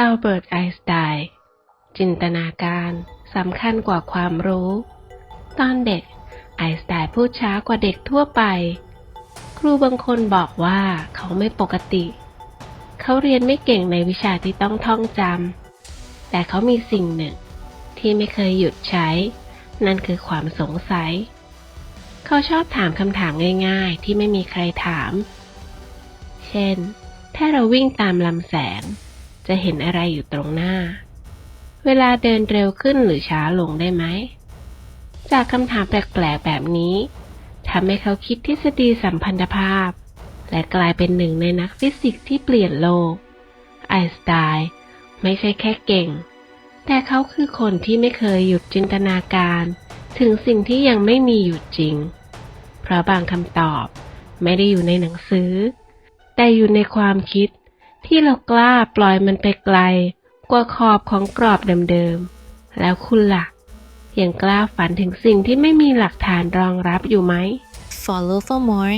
อัลเบิร์ต ไอน์สไตน์จินตนาการสำคัญกว่าความรู้ ตอนเด็ก ไอน์สไตน์พูดช้ากว่าเด็กทั่วไป ครูบางคนบอกว่าเขาไม่ปกติ เขาเรียนไม่เก่งในวิชาที่ต้องท่องจำ แต่เขามีสิ่งหนึ่ง ที่ไม่เคยหยุดใช้ นั่นคือความสงสัย เขาชอบถามคำถามง่าย ๆ ที่ไม่มีใครถาม เช่น ถ้าเราวิ่งตามลำแสง จะเห็นอะไรอยู่ตรงหน้า เวลาเดินเร็วขึ้นหรือช้าลงได้ไหม จากคำถามแปลกๆแบบนี้ทำให้เขาคิดทฤษฎีสัมพันธภาพ และกลายเป็นหนึ่งในนักฟิสิกส์ที่เปลี่ยนโลก ไอน์สไตน์ไม่ใช่แค่เก่ง แต่เขาคือคนที่ไม่เคยหยุดจินตนาการ ถึงสิ่งที่ยังไม่มีอยู่จริง เพราะบางคำตอบไม่ได้อยู่ในหนังสือ แต่อยู่ในความคิด ที่เรากล้าปล่อยมันไปไกล กว่าขอบของกรอบเดิมๆ แล้วคุณล่ะ ยังกล้าฝันถึงสิ่งที่ไม่มีหลักฐานรองรับอยู่ไหม Follow for more